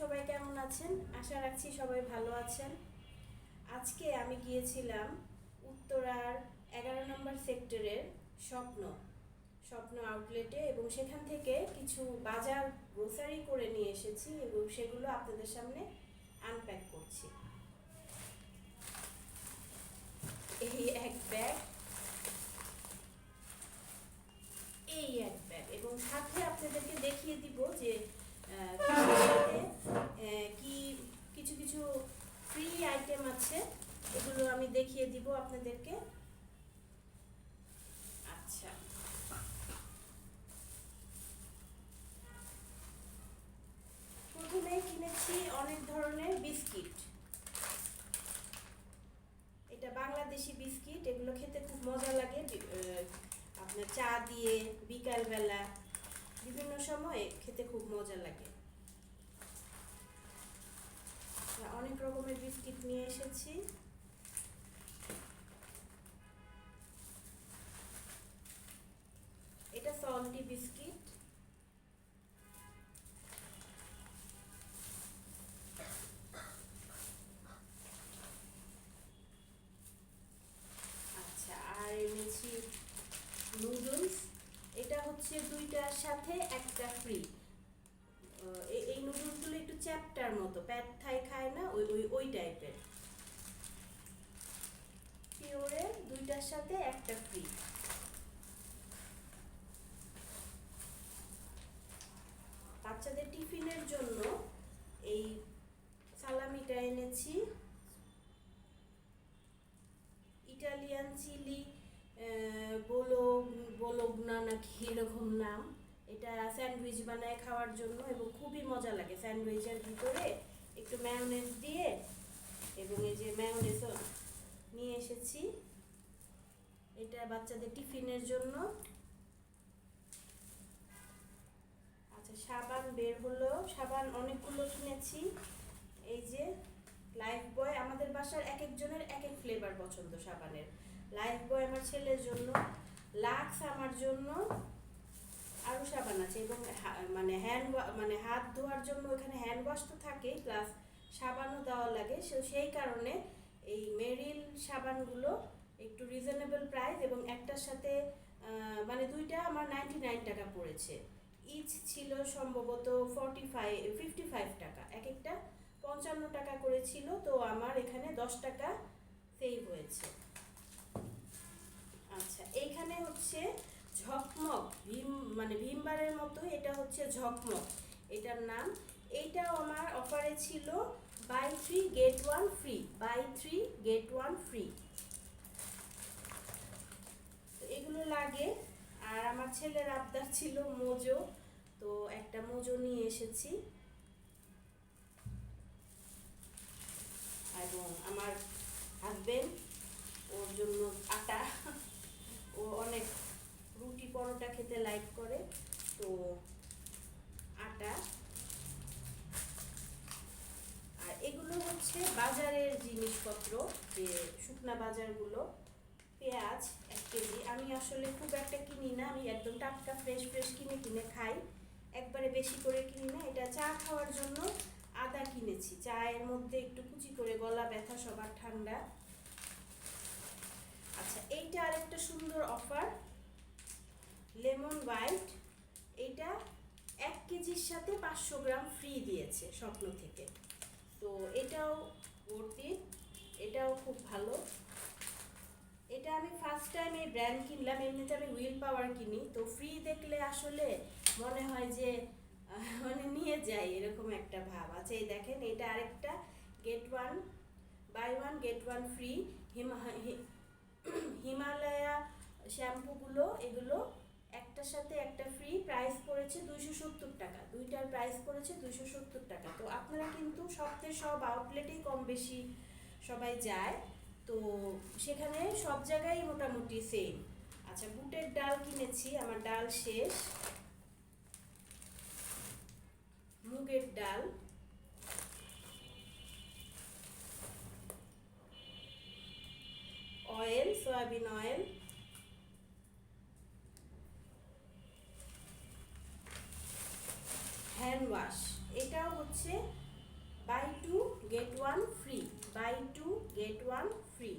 সবাই কেমন আছেন? আশা রাখছি সবাই ভালো আছেন। আজকে আমি গিয়েছিলাম উত্তরার এগারো নম্বর সেক্টরের স্বপ্ন স্বপ্ন আউটলেটে এবং সেখান থেকে কিছু বাজার গ্রোসারি করে নিয়ে এসেছি এবং সেগুলো আপনাদের সামনে আনপ্যাক করছি। দেখিয়ে দিব আপনাদেরকে। আচ্ছা। প্রথমে কিনেছি অনেক ধরনের বিস্কিট। এটা বাংলাদেশি বিস্কিট এগুলো খেতে খুব মজা লাগে। আপনার চা দিয়ে বিকালবেলা বিভিন্ন সময়ে খেতে খুব মজা লাগে। অনেক রকমের বিস্কিট নিয়ে এসেছি। নুডলস, এটা হচ্ছে দুইটার সাথে একটা ফ্রি এই নুডলসগুলো একটু চ্যাপ্টার মতো, প্যাট থাই খায় না, ওই ওই ওই টাইপের। পিওরের দুইটার সাথে একটা ফ্রি বাচ্চাদের টিফিনের জন্য এই সালামিটা এনেছি। ইটালিয়ান চিলি বলোগনা নাকি এরকম নাম, এটা স্যান্ডউইচ বানায় খাওয়ার জন্য এবং খুবই মজা লাগে স্যান্ডউইচের ভিতরে একটু ম্যায়োনেজ দিয়ে এবং এই যে ম্যায়োনেজও নিয়ে এসেছি। এটা বাচ্চাদের টিফিনের জন্য। আচ্ছা সাবান বের হলো। সাবান অনেকগুলো কিনেছি। এই যে লাইফ বয়, আমাদের বাসার এক একজনের এক এক ফ্লেভার পছন্দ সাবানের। লাইফ বয় আমার ছেলের জন্য। লাক্স আমার জন্য আরও সাবান আছে এবং মানে হ্যান্ড মানে হাত ধোয়ার জন্য ওখানে হ্যান্ড ওয়াশ তো থাকেই প্লাস সাবানও দেওয়া লাগে। সো, সেই কারণে এই মেরিল সাবানগুলো একটু রিজনেবল প্রাইস এবং একটার সাথে মানে দুইটা আমার নাইনটি নাইন টাকা পড়েছে। ইচ ছিল সম্ভবত ফর্টি ফাইভ ফিফটি ফাইভ টাকা। এক একটা পঞ্চান্ন টাকা করে ছিল, তো আমার এখানে দশ টাকা সেভ হয়েছে। মানে ভীমবারের মতো এটা হচ্ছে ঝকমক, এটার নাম। এইটাও আমার অফারে ছিল buy three get one free buy three get one free তো এগুলো লাগে, আর আমার ছেলের আবদার ছিল মোজো, তো একটা মোজো নিয়ে এসেছি। এবং আমার হাজবেন্ড ওর জন্য আটা, ও অনেক পরোটা খেতে লাইক করে। তো আটা। আর এগুলো হচ্ছে বাজারের জিনিসপত্র, যে শুকনা বাজারগুলো। পেঁয়াজ এক কেজি। আমি আসলে খুব একটা কিনি না। আমি একদম টাটকা ফ্রেশ ফ্রেশ কিনে কিনে খাই। একবারে বেশি করে কিনি না। এটা চা খাওয়ার জন্য আদা কিনেছি। চায়ের মধ্যে একটু কুচি করে গলা ব্যথা, সবার ঠান্ডা। আচ্ছা এইটা আরেকটা সুন্দর অফার লেমন হোয়াইট এইটা এক কেজির সাথে পাঁচশো গ্রাম ফ্রি দিয়েছে স্বপ্ন থেকে। তো এটাও ভর্তি এটাও খুব ভালো। এটা আমি ফার্স্ট টাইম এই ব্র্যান্ড কিনলাম, এমনিতে আমি হুইল পাওয়ার কিনি। তো ফ্রি দেখলে আসলে মনে হয় যে মানে নিয়ে যাই এরকম একটা ভাব আছে। এই দেখেন, এটা আরেকটা get one buy one get one free হিমা হিমালয়া শ্যাম্পুগুলো এগুলো একটার সাথে একটা ফ্রি প্রাইস পড়েছে দুইশো সত্তর টাকা। দুইটার প্রাইস পড়েছে দুইশো সত্তর টাকা। তো আপনারা কিন্তু সপ্তাহে সব আউটলেটেই কম বেশি সবাই যায়। তো সেখানে সব জায়গায় মোটামুটি সেম আচ্ছা বুটের ডাল কিনেছি, আমার ডাল শেষ। মুগের ডাল। Oil soybean oil hand wash এটাও হচ্ছে buy two get one free buy two get one free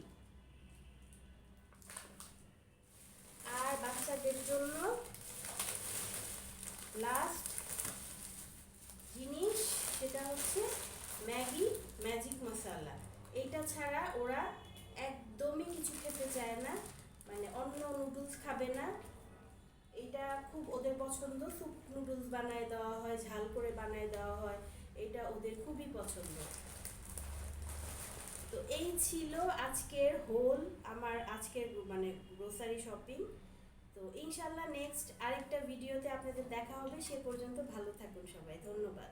আর বাচ্চাদের জন্য লাস্ট জিনিস সেটা হচ্ছে ম্যাগি ম্যাজিক মশলা এইটা ছাড়া ওরা একদমই কিছু খেতে চায় না মানে অন্য নুডলস খাবে না। এটা খুব ওদের পছন্দ। স্যুপ নুডলস বানায় দেওয়া হয়, ঝাল করে বানায় দেওয়া হয়, এটা ওদের খুবই পছন্দ। তো এই ছিল আজকের হোল, আমার আজকের মানে গ্রোসারি শপিং তো ইনশাল্লাহ নেক্সট আরেকটা ভিডিওতে আপনাদের দেখা হবে। সে পর্যন্ত ভালো থাকুন সবাই। ধন্যবাদ।